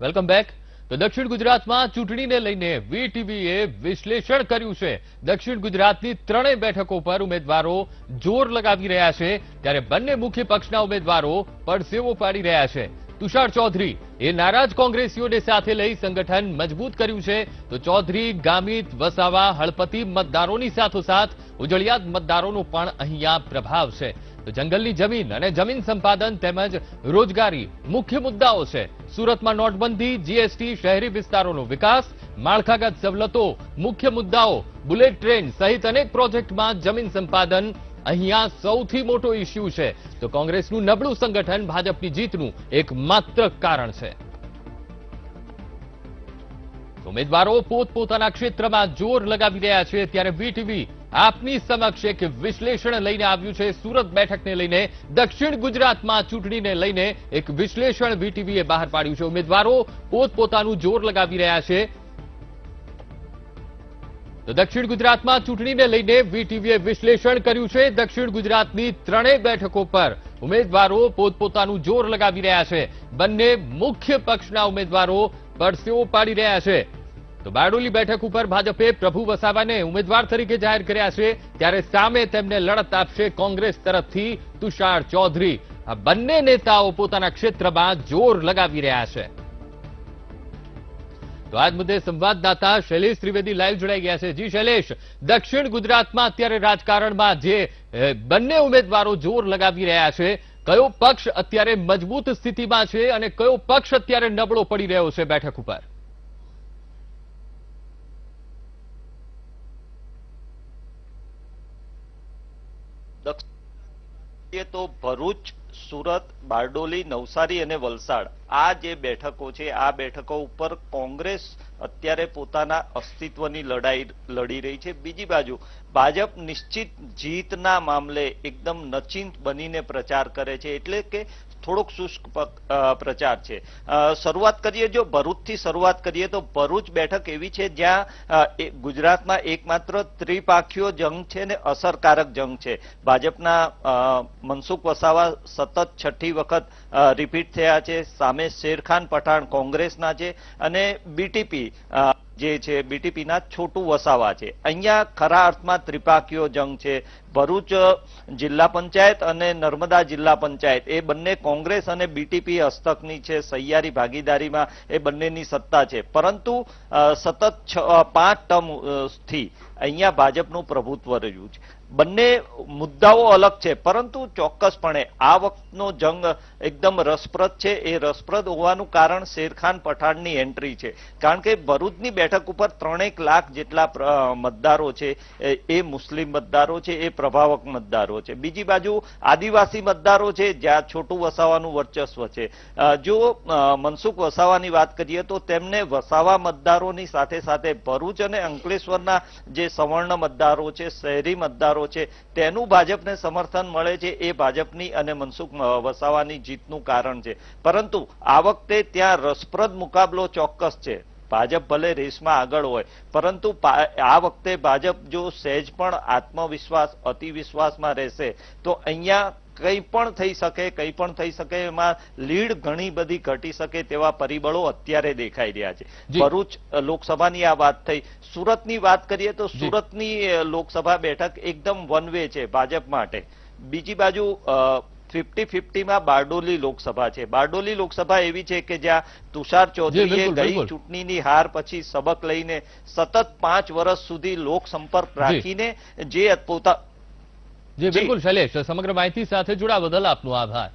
Welcome back. તો દક્ષિણ ગુજરાતમાં ચૂંટણીને લઈને વીટીવીએ વિશ્લેષણ કર્યું છે. દક્ષિણ ગુજરાતની ત્રણેય બેઠકો પર ઉમેદવારો જોર લગાવી રહ્યા છે. ત્યારે બંને મુખ્ય પક્ષના ઉમેદવારો પરસેવો પાડી રહ્યા છે. તુષાર ચૌધરી એ નારાજ કોંગ્રેસીઓને સાથે લઈ સંગઠન મજબૂત કર્યું છે. તો ચૌધરી, ગામિત, વસાવા, હળપતિ મતદારોની સાથોસાથ ઉજળિયાત મતદારોનો પણ અહીંયા પ્રભાવ છે. તો જંગલની જમીન અને જમીન સંપાદન તેમજ રોજગારી મુખ્ય મુદ્દાઓ છે. સુરતમાં નોટબંધી, જીએસટી, શહેરી વિસ્તારોનો વિકાસ, માળખાગત સવલતો મુખ્ય મુદ્દાઓ, બુલેટ ટ્રેન સહિત અનેક પ્રોજેક્ટમાં જમીન સંપાદન અહીંયા સૌથી મોટો ઇસ્યુ છે. તો કોંગ્રેસનું નબળું સંગઠન ભાજપની જીતનું એક કારણ છે. ઉમેદવારો પોતપોતાના ક્ષેત્રમાં જોર લગાવી રહ્યા છે. ત્યારે વીટીવી આપની સમક્ષ એક વિશ્લેષણ લઈને આવ્યું છે. સુરત બેઠકને લઈને દક્ષિણ ગુજરાતમાં ચૂંટણીને લઈને એક વિશ્લેષણ વીટીવીએ બહાર પાડ્યું છે. ઉમેદવારો પોતપોતાનું જોર લગાવી રહ્યા છે. તો દક્ષિણ ગુજરાતમાં ચૂંટણીને લઈને વીટીવીએ વિશ્લેષણ કર્યું છે. દક્ષિણ ગુજરાતની ત્રણેય બેઠકો પર ઉમેદવારો પોતપોતાનું જોર લગાવી રહ્યા છે. બંને મુખ્ય પક્ષના ઉમેદવારો પરસેવો પાડી રહ્યા છે. તો બારડોલી બેઠક ઉપર ભાજપે પ્રભુ વસાવાને ઉમેદવાર તરીકે જાહેર કર્યા છે. ત્યારે સામે તેમને લડત આપશે કોંગ્રેસ તરફથી તુષાર ચૌધરી. આ બંને નેતાઓ પોતાના ક્ષેત્રમાં જોર લગાવી રહ્યા છે. તો આજ મુદ્દે સંવાદદાતા શૈલેષ ત્રિવેદી લાઈવ જોડાઈ ગયા છે. જી શૈલેષ, દક્ષિણ ગુજરાતમાં અત્યારે રાજકારણમાં જે બંને ઉમેદવારો જોર લગાવી રહ્યા છે, કયો પક્ષ અત્યારે મજબૂત સ્થિતિમાં છે અને કયો પક્ષ અત્યારે નબળો પડી રહ્યો છે બેઠક ઉપર? દક્ષિણ તો ભરૂચ, સુરત, બારડોલી, નવસારી અને વલસાડ. આ જે બેઠકો છે, આ બેઠકો ઉપર કોંગ્રેસ અત્યારે પોતાના અસ્તિત્વની લડાઈ, લડી રહી છે. બીજી બાજુ, ભાજપ નિશ્ચિત જીતના મામલે એકદમ નચિંત બનીને પ્રચાર કરે છે. એટલે કે થોડોક શુષ્ક પ્રચાર છે. શરૂઆત કરીએ જો ભરૂચથી શરૂઆત કરીએ તો ભરૂચ બેઠક એવી છે જ્યાં ગુજરાતમાં એકમાત્ર ત્રિપાખીઓ જંગ છે ને અસરકારક જંગ છે. ભાજપના મનસુખ વસાવા સતત છઠ્ઠી વખત રિપીટ થયા છે. સામે શેરખાન પઠાણ કોંગ્રેસના છે અને બીટીપી જે છે બીટીપીના છોટું વસાવા છે. અહીંયા ખરા અર્થમાં ત્રિપાકીયો જંગ છે. ભરૂચ જિલ્લા પંચાયત અને નર્મદા જિલ્લા પંચાયત, એ બંને કોંગ્રેસ અને બીટીપી હસ્તકની છે, સહિયારી ભાગીદારીમાં એ બંનેની સત્તા છે. પરંતુ સતત પાંચ ટર્મથી અહીંયા ભાજપનું પ્રભુત્વ રહ્યું છે. બંને મુદ્દાઓ અલગ છે, પરંતુ ચોક્કસપણે આ વખતનો જંગ એકદમ રસપ્રદ છે. એ રસપ્રદ હોવાનું કારણ શેરખાન પઠાણની એન્ટ્રી છે. કારણ કે ભરૂચની બેઠક ઉપર ત્રણેક લાખ જેટલા મતદારો છે. એ મુસ્લિમ મતદારો છે, એ પ્રભાવક મતદારો છે. બીજી બાજુ આદિવાસી મતદારો છે, જ્યાં છોટું વસાવાનું વર્ચસ્વ છે. જો મનસુખ વસાવાની વાત કરીએ તો તેમને વસાવા મતદારોની સાથે સાથે ભરૂચ અને અંકલેશ્વરના જે સવર્ણ મતદારો છે, શહેરી મતદારો છે. તેનું ભાજપને સમર્થન મળે છે એ ભાજપની અને મનસુખ વસાવાની જીતનું કારણ છે. પરંતુ આ વખતે ત્યાં રસપ્રદ મુકાબલો ચોક્કસ છે. ભાજપ ભલે રેસમાં આગળ હોય, પરંતુ આ વખતે ભાજપ જો સહેજ પણ આત્મવિશ્વાસ, અતિવિશ્વાસમાં રહેશે, તો અહીંયા કંઈ પણ થઈ શકે કંઈ પણ થઈ શકે એમાં લીડ ઘણી બધી ઘટી શકે તેવા પરિબળો અત્યારે દેખાઈ રહ્યા છે. ભરૂચ લોકસભાની આ વાત થઈ. સુરતની વાત કરીએ તો સુરતની લોકસભા બેઠક એકદમ વન વે છે ભાજપ માટે. બીજી બાજુ ફિફ્ટી ફિફ્ટીમાં બારડોલી લોકસભા છે. બારડોલી લોકસભા એવી છે કે જ્યાં તુષાર ચૌધરીએ ગઈ ચૂંટણીની હાર પછી સબક લઈને સતત પાંચ વર્ષ સુધી લોક સંપર્ક રાખીને જે પોતા જી. બિલકુલ શૈલેષ સમગ્ર માહિતી સાથે જોડાવા બદલ આપનો આભાર